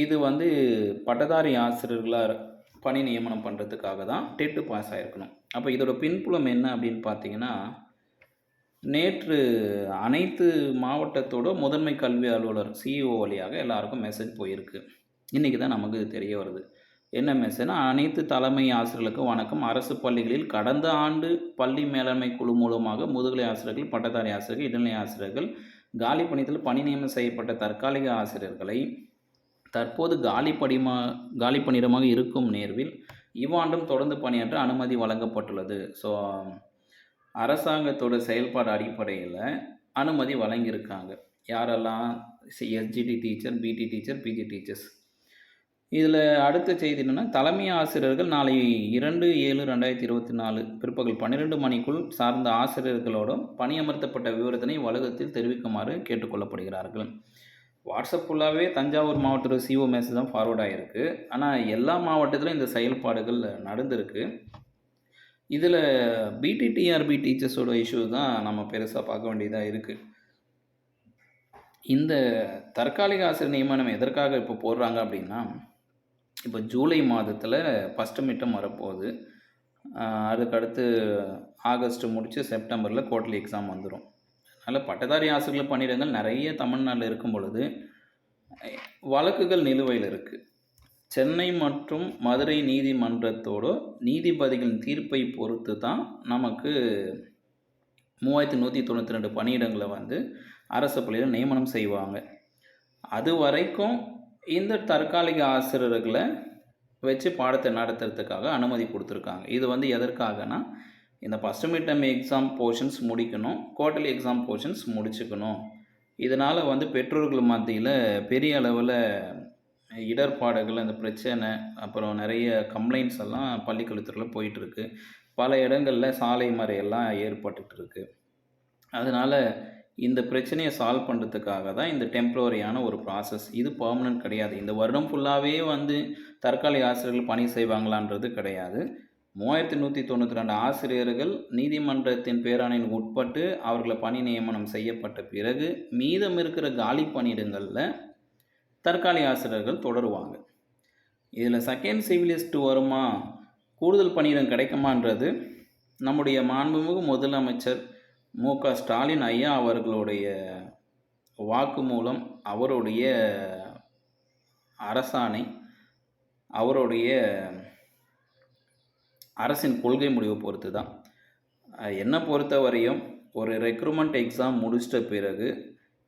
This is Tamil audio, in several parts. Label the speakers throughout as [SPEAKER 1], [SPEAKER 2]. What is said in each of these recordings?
[SPEAKER 1] இது வந்து பட்டதாரி ஆசிரியர்களாக பணி நியமனம் பண்ணுறதுக்காக தான் டெட்டு பாஸ் ஆகிருக்கணும் அப்போ இதோட பின்புலம் என்ன அப்படின்னு பார்த்தீங்கன்னா நேற்று அனைத்து மாவட்டத்தோட முதன்மை கல்வி அலுவலர் சிஇஓ வழியாக எல்லாருக்கும் மெசேஜ் போயிருக்கு. இன்றைக்கி தான் நமக்கு தெரிய வருது. என்ன மெசேஜ்னா அனைத்து தலைமை ஆசிரியர்களுக்கும் வணக்கம். அரசு பள்ளிகளில் கடந்த ஆண்டு பள்ளி மேலாண்மை குழு மூலமாக முதுகலை ஆசிரியர்கள் பட்டதாரி ஆசிரியர்கள் இடைநிலை ஆசிரியர்கள் காலி பணியத்தில் பணி நியமனம் செய்யப்பட்ட தற்காலிக ஆசிரியர்களை தற்போது காலி படிமா காலி பணியிடமாக இருக்கும் நேர்வில் இவ்வாண்டும் தொடர்ந்து பணியாற்ற அனுமதி வழங்கப்பட்டுள்ளது. ஸோ அரசாங்கத்தோட செயல்பாடு அடிப்படையில் அனுமதி வழங்கியிருக்காங்க. யாரெல்லாம் SGT teacher PT teacher PG teachers. இதில் அடுத்த செய்தி என்னென்னா தலைமை ஆசிரியர்கள் நாளை இரண்டு ஏழு ரெண்டாயிரத்தி இருபத்தி நாலு பிற்பகல் பன்னிரெண்டு மணிக்குள் சார்ந்த ஆசிரியர்களோட பணியமர்த்தப்பட்ட விவரத்தினை வலகத்தில் தெரிவிக்குமாறு கேட்டுக்கொள்ளப்படுகிறார்கள். வாட்ஸ்அப் ஃபுல்லாகவே தஞ்சாவூர் மாவட்டத்தில் சிஓ மெசேஜ் தான் ஃபார்வர்ட் ஆகிருக்கு ஆனால் எல்லா மாவட்டத்திலும் இந்த செயல்பாடுகள் நடந்திருக்கு. இதில் பிடிடிஆர்பி டீச்சர்ஸோட இஷ்யூ தான் நம்ம பெருசாக பார்க்க வேண்டியதாக இருக்குது இந்த தற்காலிக ஆசிரியர் நியமனம் எதற்காக இப்போ போடுறாங்க அப்படின்னா இப்போ ஜூலை மாதத்தில் ஃபஸ்ட்டு மிட்டம் வரப்போகுது. அதுக்கடுத்து ஆகஸ்ட் முடித்து செப்டம்பரில் குவார்டர்லி எக்ஸாம் வந்துடும் அதனால் பட்டதாரி ஆசிரியர்கள் பணியிடங்கள் நிறைய தமிழ்நாட்டில் இருக்கும் பொழுது வழக்குகள் நிலுவையில் இருக்குது சென்னை மற்றும் மதுரை நீதிமன்றத்தோட நீதிபதிகளின் தீர்ப்பை பொறுத்து தான் நமக்கு மூவாயிரத்தி நூற்றி தொண்ணூற்றி ரெண்டு பணியிடங்களை வந்து அரசு பள்ளியில் நியமனம் செய்வாங்க. அது வரைக்கும் இந்த தற்காலிக ஆசிரியர்களை வச்சு பாடத்தை நடத்துறதுக்காக அனுமதி கொடுத்துருக்காங்க. இது வந்து எதற்காகனா இந்த ஃபஸ்ட் மிட்டம் எக்ஸாம் போர்ஷன்ஸ் முடிக்கணும் குவார்டர்லி எக்ஸாம் போர்ஷன்ஸ் முடிச்சுக்கணும். இதனால் வந்து பெற்றோர்கள் மத்தியில் பெரிய அளவில் இடர்பாடுகள் அந்த பிரச்சனை அப்புறம் நிறைய கம்ப்ளைண்ட்ஸ் எல்லாம் பள்ளிக்கல்வித்துறையில் போயிட்டுருக்கு. பல இடங்களில் சாலை மறையெல்லாம் ஏற்பட்டுட்டு இருக்கு அதனால் இந்த பிரச்சனையை சால்வ் பண்ணுறதுக்காக தான் இந்த டெம்ப்ரவரியான ஒரு ப்ராசஸ் இது பர்மனன்ட் கிடையாது. இந்த வருடம் ஃபுல்லாகவே வந்து தற்காலிக ஆசிரியர்கள் பணி செய்வாங்களான்றது கிடையாது. மூவாயிரத்தி நூற்றி தொண்ணூற்றி ரெண்டு ஆசிரியர்கள் நீதிமன்றத்தின் பேராணையின் உட்பட்டு அவர்களை பணி நியமனம் செய்யப்பட்ட பிறகு மீதம் இருக்கிற காலி பணியிடங்களில் தற்காலிக ஆசிரியர்கள் தொடருவாங்க. இதில் செகண்ட் சிவிலிஸ்ட் வருமா? கூடுதல் பணியிடம் கிடைக்குமான்றது நம்முடைய மாண்புமிகு முதலமைச்சர் மு க ஸ்டாலின் ஐயா அவர்களுடைய வாக்கு மூலம் அவருடைய அரசாணை அவருடைய அரசின் கொள்கை முடிவை பொறுத்து தான் என்னை பொறுத்த வரையும் ஒரு ரெக்ரூட்மெண்ட் எக்ஸாம் முடிச்சிட்ட பிறகு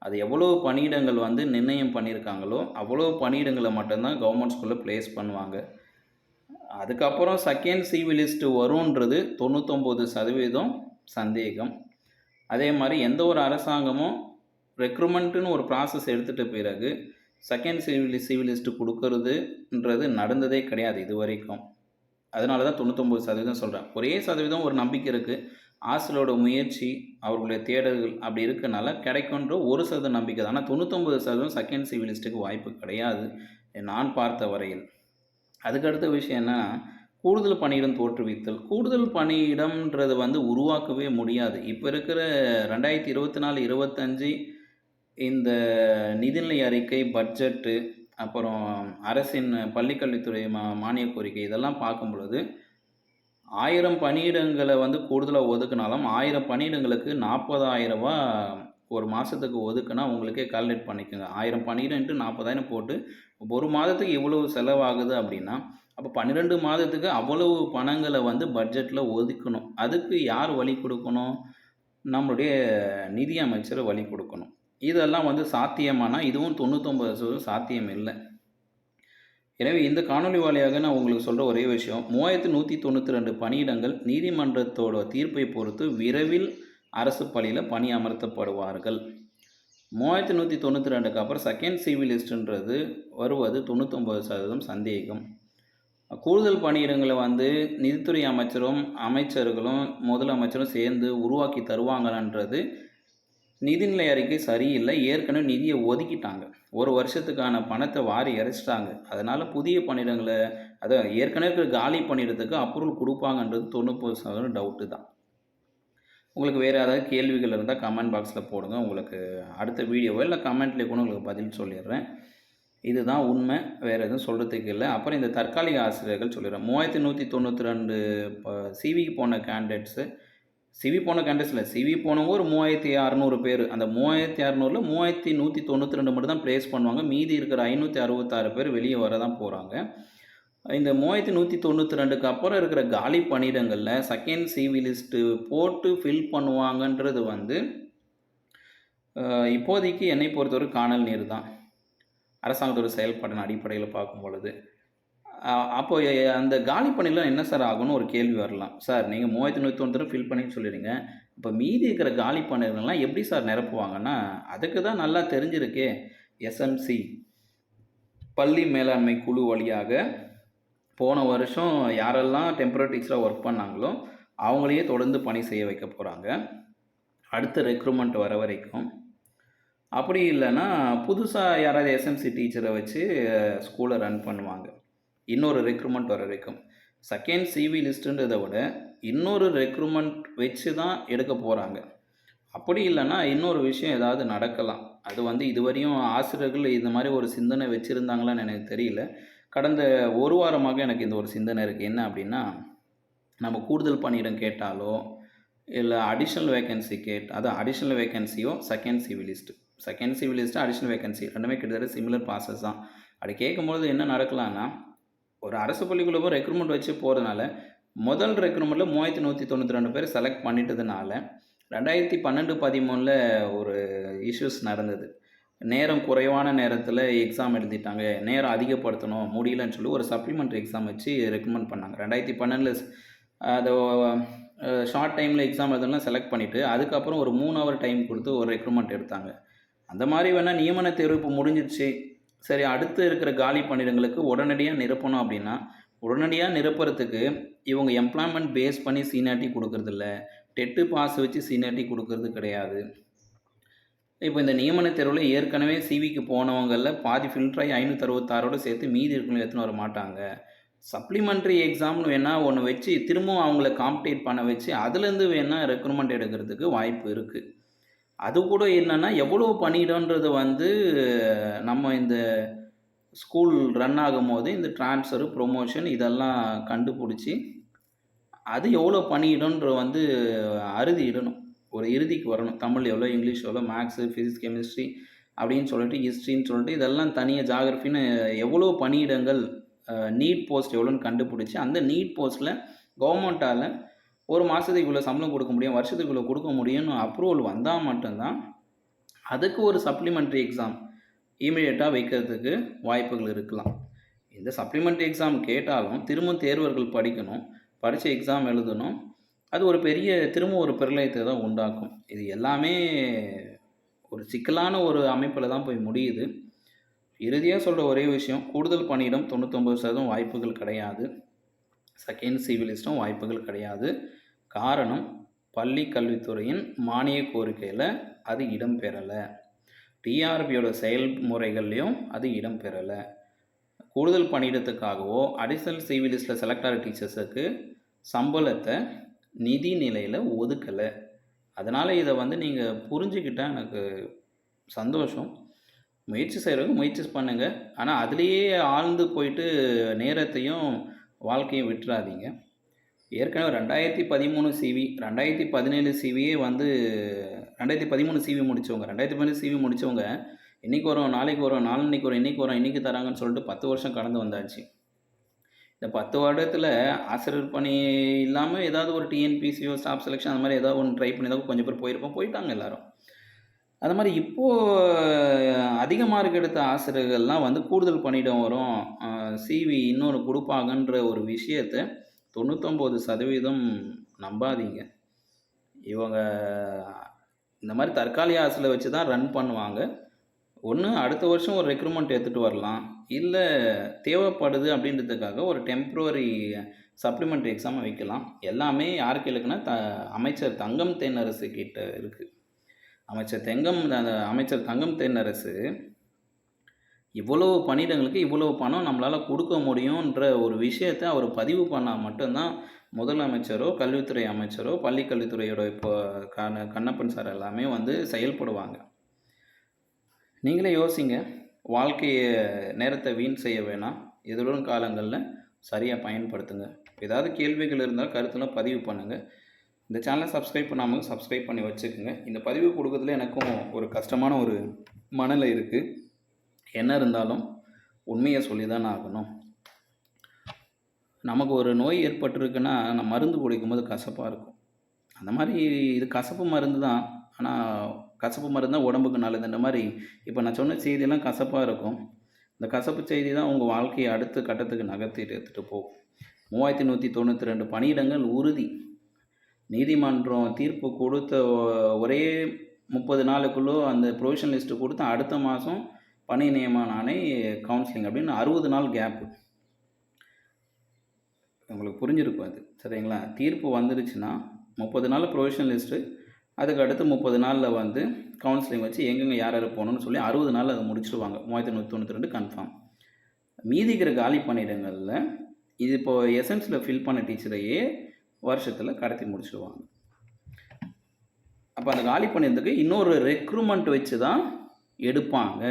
[SPEAKER 1] அது எவ்வளோ பணியிடங்கள் வந்து நிர்ணயம் பண்ணியிருக்காங்களோ அவ்வளோ பணியிடங்களை மட்டும்தான் கவர்மெண்ட் ஸ்கூலில் ப்ளேஸ் பண்ணுவாங்க. அதுக்கப்புறம் செகண்ட் சிவி லிஸ்ட்டு வரும்ன்றது தொண்ணூத்தொம்பது சதவீதம் சந்தேகம். அதே மாதிரி எந்த ஒரு அரசாங்கமும் ரெக்ரூட்மெண்ட்டுன்னு ஒரு ப்ராசஸ் எடுத்துகிட்ட பிறகு செகண்ட் சிவில் சிவிலிஸ்ட்டு கொடுக்கறதுன்றது நடந்ததே கிடையாது இது வரைக்கும் அதனால தான் தொண்ணூத்தொம்பது சதவீதம் சொல்கிறேன் ஒரே சதவீதம் ஒரு நம்பிக்கை இருக்குது ஆசிரியரோட முயற்சி அவர்களுடைய தேடல்கள் அப்படி இருக்கனால கிடைக்குன்ற ஒரு சதவீத நம்பிக்கை தான். ஆனால் தொண்ணூத்தொம்பது சதவீதம் செகண்ட் சிவிலிஸ்ட்டுக்கு வாய்ப்பு கிடையாது நான் பார்த்த வரையில். அதுக்கடுத்த விஷயம் என்னன்னா கூடுதல் பணியிடம் தோற்றுவித்தல். கூடுதல் பணியிடம்ன்றது வந்து உருவாக்கவே முடியாது. இப்போ இருக்கிற ரெண்டாயிரத்தி இருபத்தி நாலு இருபத்தஞ்சி இந்த நிதிநிலை அறிக்கை பட்ஜெட்டு அப்புறம் அரசின் பள்ளிக்கல்வித்துறை மா மானிய கோரிக்கை இதெல்லாம் பார்க்கும் பொழுது ஆயிரம் பணியிடங்களை வந்து கூடுதலாக ஒதுக்குனாலும் ஆயிரம் பணியிடங்களுக்கு நாற்பதாயிரம் ரூபா ஒரு மாதத்துக்கு ஒதுக்குனா உங்களுக்கே கால்குலேட் பண்ணிக்கோங்க. ஆயிரம் பன்னிரெண்டு நாற்பதாயிரம் போட்டு ஒரு மாதத்துக்கு இவ்வளவு செலவாகுது அப்படின்னா அப்போ பன்னிரெண்டு மாதத்துக்கு அவ்வளவு பணங்களை வந்து பட்ஜெட்டில் ஒதுக்கணும். அதுக்கு யார் வழி கொடுக்கணும்? நம்மளுடைய நிதி அமைச்சர் வழி கொடுக்கணும். இதெல்லாம் வந்து சாத்தியமானா இதுவும் தொண்ணூத்தொம்பது சதவீதம் சாத்தியம் இல்லை. எனவே இந்த காணொளி வாயிலாக நான் உங்களுக்கு சொல்கிற ஒரே விஷயம் மூவாயிரத்து நூற்றி தொண்ணூற்றி ரெண்டு பணியிடங்கள் நீதிமன்றத்தோட தீர்ப்பை பொறுத்து விரைவில் அரசு பள்ளியில் பணி அமர்த்தப்படுவார்கள். மூவாயிரத்து நூற்றி தொண்ணூற்றி ரெண்டுக்கு அப்புறம் செகண்ட் சிவிலிஸ்ட்ன்றது வருவது தொண்ணூத்தொம்பது சதவீதம் சந்தேகம். கூடுதல் பணியிடங்களை வந்து நிதித்துறை அமைச்சரும் அமைச்சர்களும் முதலமைச்சரும் சேர்ந்து உருவாக்கி தருவாங்கன்றது நிதிநிலை அறிக்கை சரியில்லை. ஏற்கனவே நிதியை ஒதுக்கிட்டாங்க. ஒரு வருஷத்துக்கான பணத்தை வாரி இறைச்சிட்டாங்க. அதனால் புதிய பணியிடங்களை அதான் ஏற்கனவே இருக்கிற காலி பணியிடத்துக்கு அப்ரூவல் கொடுப்பாங்கன்றது தொண்ணூறு சதவீதம் டவுட்டு தான். உங்களுக்கு வேறு ஏதாவது கேள்விகள் இருந்தால் கமெண்ட் பாக்ஸில் போடுங்க. உங்களுக்கு அடுத்த வீடியோவோ இல்லை கமெண்ட்லேயே கூட உங்களுக்கு பதில் சொல்லிடுறேன். இதுதான் உண்மை. வேறு எதுவும் சொல்கிறதுக்கு இல்லை. அப்புறம் இந்த தற்காலிக ஆசிரியர்கள் சொல்லிடுறேன் மூவாயிரத்தி நூற்றி தொண்ணூற்றி ரெண்டு சிவிக்கு போன கேண்டிடேட்ஸு சிவி போன கண்டஸ்டில் சிவி போனவங்க ஒரு மூவாயிரத்தி அறநூறு பேர். அந்த மூவாயிரத்தி அறநூறில் மூவாயிரத்தி நூற்றி தொண்ணூற்றி ரெண்டு மட்டும் தான் ப்ளேஸ் பண்ணுவாங்க. மீதி இருக்கிற ஐநூற்றி அறுபத்தாறு பேர் வெளியே வர தான் போகிறாங்க இந்த மூவாயிரத்தி நூற்றி தொண்ணூற்றி ரெண்டுக்கு அப்புறம் இருக்கிற காலி பணியிடங்களில் செகண்ட் சிவி லிஸ்ட்டு போட்டு ஃபில் பண்ணுவாங்கன்றது வந்து இப்போதைக்கு என்னை பொறுத்தவரை காணல் நீர் தான் அரசாங்கத்தோட செயல்பாட்டின் அடிப்படையில் பார்க்கும் பொழுது. அப்போது அப்போ அந்த காலி பணியில் என்ன சார் ஆகும்னு ஒரு கேள்வி வரலாம். சார் நீங்கள் மூவாயிரத்தி நூற்றி தொண்ணூறு ஃபில் பண்ணி சொல்லிடுங்க. இப்போ மீதி இருக்கிற காலி பணிகள்லாம் எப்படி சார் நிரப்புவாங்கன்னா அதுக்கு தான் நல்லா தெரிஞ்சிருக்கே. எஸ்எம்சி பள்ளி மேலாண்மை குழு வழியாக போன வருஷம் யாரெல்லாம் டெம்பரரி டீச்சராக ஒர்க் பண்ணாங்களோ அவங்களையே தொடர்ந்து பணி செய்ய வைக்க போகிறாங்க அடுத்த ரெக்ரூட்மெண்ட் வர வரைக்கும். அப்படி இல்லைன்னா புதுசாக யாராவது எஸ்எம்சி டீச்சரை வச்சு ஸ்கூலை ரன் பண்ணுவாங்க. இன்னொரு ரெக்ரூட்மெண்ட் வர வரைக்கும். செகண்ட் சிவி லிஸ்ட்டுன்றதை விட இன்னொரு ரெக்ரூட்மெண்ட் வச்சு தான் எடுக்க போகிறாங்க அப்படி இல்லைன்னா இன்னொரு விஷயம் ஏதாவது நடக்கலாம். அது வந்து இதுவரையும் ஆசிரியர்கள் இந்த மாதிரி ஒரு சிந்தனை வச்சுருந்தாங்களான்னு எனக்கு தெரியல. கடந்த ஒரு வாரமாக எனக்கு இந்த ஒரு சிந்தனை இருக்குது என்ன அப்படின்னா நம்ம கூடுதல் பணியிடம் கேட்டாலோ இல்லை அடிஷ்னல் வேகன்சி கேட் அதான் additional வேகன்சியோ second CV list second CV list additional vacancy ரெண்டுமே கிட்டத்தட்ட சிமிலர் ப்ராசஸ் தான். அப்படி கேட்கும்போது என்ன நடக்கலான்னா ஒரு அரசு பள்ளிக்குள்ளே ரெக்ரூட்மெண்ட் வச்சு போகிறதுனால முதல் ரெக்ரூட்மெண்ட்டில் மூவாயிரத்தி நூற்றி தொண்ணூற்றி ரெண்டு பேர் செலக்ட் பண்ணிட்டதுனால ரெண்டாயிரத்தி பன்னெண்டு பதிமூணில் ஒரு இஷ்யூஸ் நடந்தது. நேரம் குறைவான நேரத்தில் எக்ஸாம் எழுதிட்டாங்க. நேரம் அதிகப்படுத்தணும் முடியலன்னு சொல்லி ஒரு சப்ளிமெண்ட்ரி எக்ஸாம் வச்சு ரெக்கமெண்ட் பண்ணாங்க. ரெண்டாயிரத்தி பன்னெண்டில் அதை ஷார்ட் டைமில் எக்ஸாம் எழுதலாம் செலக்ட் பண்ணிவிட்டு அதுக்கப்புறம் ஒரு மூணு ஹவர் டைம் கொடுத்து ஒரு ரெக்ரூட்மெண்ட் எடுத்தாங்க. அந்த மாதிரி வேணால் நியமன தேர்வு இப்போ முடிஞ்சிடுச்சு சரி அடுத்து இருக்கிற காலி பணியிடங்களுக்கு உடனடியாக நிரப்பணும் அப்படின்னா உடனடியாக நிரப்புறதுக்கு இவங்க எம்ப்ளாய்மெண்ட் பேஸ் பண்ணி சீனியாரிட்டி கொடுக்கறதில்ல டெட்டு பாஸ் வச்சு சீனாட்டி கொடுக்கறது கிடையாது. இப்போ இந்த நியமன தேர்வில் ஏற்கனவே சிவிக்கு போனவங்களில் பாதி ஃபில்டராகி ஐநூற்றி அறுபத்தாறோட சேர்த்து மீதி இருக்கணும் எடுத்துன்னு வர மாட்டாங்க. சப்ளிமெண்ட்ரி எக்ஸாம்னு வேணால் ஒன்று வச்சு திரும்பவும் அவங்கள காம்படேட் பண்ண வச்சு அதுலேருந்து வேணால் ரெக்ரூட்மெண்ட் எடுக்கிறதுக்கு வாய்ப்பு இருக்குது அது கூட என்னென்னா எவ்வளோ பணியிடன்றது வந்து நம்ம இந்த ஸ்கூல் ரன் ஆகும்போது இந்த ட்ரான்ஸ்ஃபரு ப்ரொமோஷன் இதெல்லாம் கண்டுபிடிச்சி அது எவ்வளோ பணியிடன்ற வந்து அறுதி இடணும். ஒரு இறுதிக்கு வரணும். தமிழ் எவ்வளோ இங்கிலீஷ் எவ்வளோ மேக்ஸு ஃபிசிக்ஸ் கெமிஸ்ட்ரி அப்படின்னு சொல்லிட்டு ஹிஸ்ட்ரின்னு சொல்லிட்டு இதெல்லாம் தனியாக ஜாகிரஃபின்னு எவ்வளோ பணியிடங்கள் நீட் போஸ்ட் எவ்வளோன்னு கண்டுபிடிச்சி அந்த நீட் போஸ்ட்டில் கவர்மெண்ட்டால் ஒரு மாதத்துக்குள்ளே சம்பளம் கொடுக்க முடியும் வருஷத்துக்குள்ளே கொடுக்க முடியும்னு அப்ரூவல் வந்தால் மட்டும்தான் அதுக்கு ஒரு சப்ளிமெண்ட்ரி எக்ஸாம் இமீடியட்டாக வைக்கிறதுக்கு வாய்ப்புகள் இருக்கலாம். இந்த சப்ளிமெண்ட்ரி எக்ஸாம் கேட்டாலும் திரும்ப தேர்வர்கள் படிக்கணும் படித்து எக்ஸாம் எழுதணும். அது ஒரு பெரிய திரும்ப ஒரு பிரளயத்தை தான் உண்டாக்கும். இது எல்லாமே ஒரு சிக்கலான ஒரு அமைப்பில் தான் போய் முடியுது. இறுதியாக சொல்கிற ஒரே விஷயம் கூடுதல் பணியிடம் தொண்ணூத்தொம்பது சதவீதம் வாய்ப்புகள் கிடையாது. செகண்ட் சிவிலிஸ்ட்டும் வாய்ப்புகள் கிடையாது. காரணம் பள்ளி கல்வித்துறையின் மானிய கோரிக்கையில் அது இடம்பெறலை. டிஆர்பியோட செயல்முறைகள்லையும் அது இடம்பெறலை. கூடுதல் பணியிடத்துக்காகவோ அடிஷனல் சிவிலிஸ்டில் செலக்ட் ஆகிற டீச்சர்ஸுக்கு சம்பளத்தை நிதி நிலையில் ஒதுக்கலை. அதனால் இதை வந்து நீங்கள் புரிஞ்சுக்கிட்டால் எனக்கு சந்தோஷம். முயற்சி செய்கிறவங்க முயற்சி பண்ணுங்கள் ஆனால் அதுலேயே ஆழ்ந்து போயிட்டு நேரத்தையும் வாழ்க்கையை விட்டுறாதீங்க. ஏற்கனவே ரெண்டாயிரத்தி பதிமூணு சிவி ரெண்டாயிரத்தி பதினேழு சிவியே வந்து ரெண்டாயிரத்தி பதிமூணு சிவி முடித்தவங்க ரெண்டாயிரத்தி பதினேழு சிவி முடித்தவங்க இன்றைக்கி வரும் நாளைக்கு வரும் நாளன்னைக்கு வரும் இன்றைக்கி வரும் இன்றைக்கி தராங்கன்னு சொல்லிட்டு பத்து வருஷம் கடந்து வந்தாச்சு. இந்த பத்து வருடத்தில் ஆசிரியர் பணி இல்லாமல் ஏதாவது ஒரு டிஎன்பிசியோ ஸ்டாஃப் செலெக்ஷன் அந்த மாதிரி ஏதாவது ஒன்று ட்ரை பண்ணி தான் கொஞ்சம் பேர் போயிருப்போம். போயிட்டாங்க எல்லோரும். அது மாதிரி இப்போது அதிக மார்க் எடுத்த ஆசிரியர்கள்லாம் வந்து கூடுதல் பணியிடம் வரும். சிவி இன்னொரு கொடுப்பாங்கன்ற ஒரு விஷயத்தை தொண்ணூத்தொம்பது சதவீதம் நம்பாதீங்க. இவங்க இந்த மாதிரி தற்காலிக ஆசிரியர் வச்சு தான் ரன் பண்ணுவாங்க. ஒன்று அடுத்த வருஷம் ஒரு ரெக்ரூட்மெண்ட் எடுத்துகிட்டு வரலாம். இல்லை தேவைப்படுது அப்படின்றதுக்காக ஒரு டெம்ப்ரவரி சப்ளிமெண்ட்ரி எக்ஸாமை வைக்கலாம். எல்லாமே யாருக்கு இருக்குன்னா த அமைச்சர் தங்கம் தென்னரசு கிட்ட இருக்குது அமைச்சர் தெங்கம் அந்த அமைச்சர் தங்கம் தென்னரசு இவ்வளவு பணியிடங்களுக்கு இவ்வளவு பணம் நம்மளால் கொடுக்க முடியுன்ற ஒரு விஷயத்தை அவர் பதிவு பண்ணால் மட்டும்தான் முதலமைச்சரோ கல்வித்துறை அமைச்சரோ பள்ளிக்கல்வித்துறையோட இப்போ கண்ண கண்ணப்பன் சார் எல்லாமே வந்து செயல்படுவாங்க. நீங்களே யோசிங்க வாழ்க்கையை நேரத்தை வீண் செய்ய வேணாம். எதிர்வரும் காலங்களில் சரியாக பயன்படுத்துங்க. ஏதாவது கேள்விகள் இருந்தால் கருத்துலாம் பதிவு பண்ணுங்கள் இந்த சேனலை சப்ஸ்கிரைப் பண்ணாமல் சப்ஸ்கிரைப் பண்ணி வச்சுக்கோங்க. இந்த பதிவு கொடுக்கறதுல எனக்கும் ஒரு கஷ்டமான ஒரு மனநிலை இருக்குது என்ன இருந்தாலும் உண்மையை சொல்லி தான் ஆகணும். நமக்கு ஒரு நோய் ஏற்பட்டிருக்குன்னா நம்ம மருந்து குடிக்கும்போது கசப்பாக இருக்கும். அந்த மாதிரி இது கசப்பு மருந்து தான். ஆனால் கசப்பு மருந்து தான் உடம்புக்கு நல்லது. இந்த மாதிரி இப்போ நான் சொன்ன செய்தியெல்லாம் கசப்பாக இருக்கும். இந்த கசப்பு செய்தி தான் உங்கள் வாழ்க்கையை அடுத்த கட்டத்துக்கு நகர்த்திட்டு எடுத்துகிட்டு போகும். மூவாயிரத்தி நூற்றி தொண்ணூற்றி ரெண்டு பணியிடங்கள் உறுதி. நீதிமன்றம் தீர்ப்பு கொடுத்த ஒ- ஒரே முப்பது நாளுக்குள்ளே அந்த ப்ரொவிஷன் லிஸ்ட்டு கொடுத்து அடுத்த மாதம் பணி நியமன ஆணை கவுன்சிலிங் அப்படின்னு அறுபது நாள் கேப்பு உங்களுக்கு புரிஞ்சிருக்கும் அது. சரிங்களா? தீர்ப்பு வந்துருச்சுன்னா முப்பது நாள் ப்ரொவிஷன் லிஸ்ட்டு அதுக்கு அடுத்து முப்பது நாளில் வந்து கவுன்சிலிங் வச்சு எங்கெங்கே யார் யார் போகணும்னு சொல்லி அறுபது நாளில் அதை முடிச்சிடுவாங்க மூவாயிரத்தி நூற்றி தொண்ணூற்றி ரெண்டு கன்ஃபார்ம் மீதிக்கிற காலி பணியிடங்களில் இது இப்போ எசன்ஸில் ஃபில் பண்ண டீச்சரையே வருஷத்தில் கடத்தி முடிச்சிடுவாங்க. அப்போ அந்த காலி பண்ணியிருந்துக்கு இன்னொரு ரெக்ரூட்மெண்ட் வச்சு தான் எடுப்பாங்க.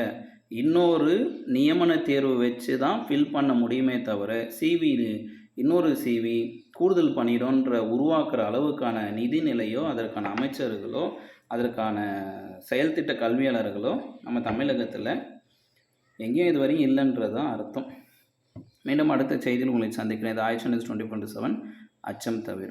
[SPEAKER 1] இன்னொரு நியமன தேர்வு வச்சு தான் ஃபில் பண்ண முடியுமே தவிர சிவி இன்னொரு சிவி கூடுதல் பணியிடன்ற உருவாக்குற அளவுக்கான நிதிநிலையோ அதற்கான அமைச்சர்களோ அதற்கான செயல்திட்ட கல்வியாளர்களோ நம்ம தமிழகத்தில் எங்கேயும் இது வரையும் இல்லைன்றது தான் அர்த்தம். மீண்டும் அடுத்த செய்தியில் உங்களை சந்திக்கிறேன். இது ஆயிரத்தி டுவெண்ட்டி டுவெண்ட்டி செவன் அச்சம் தவிர.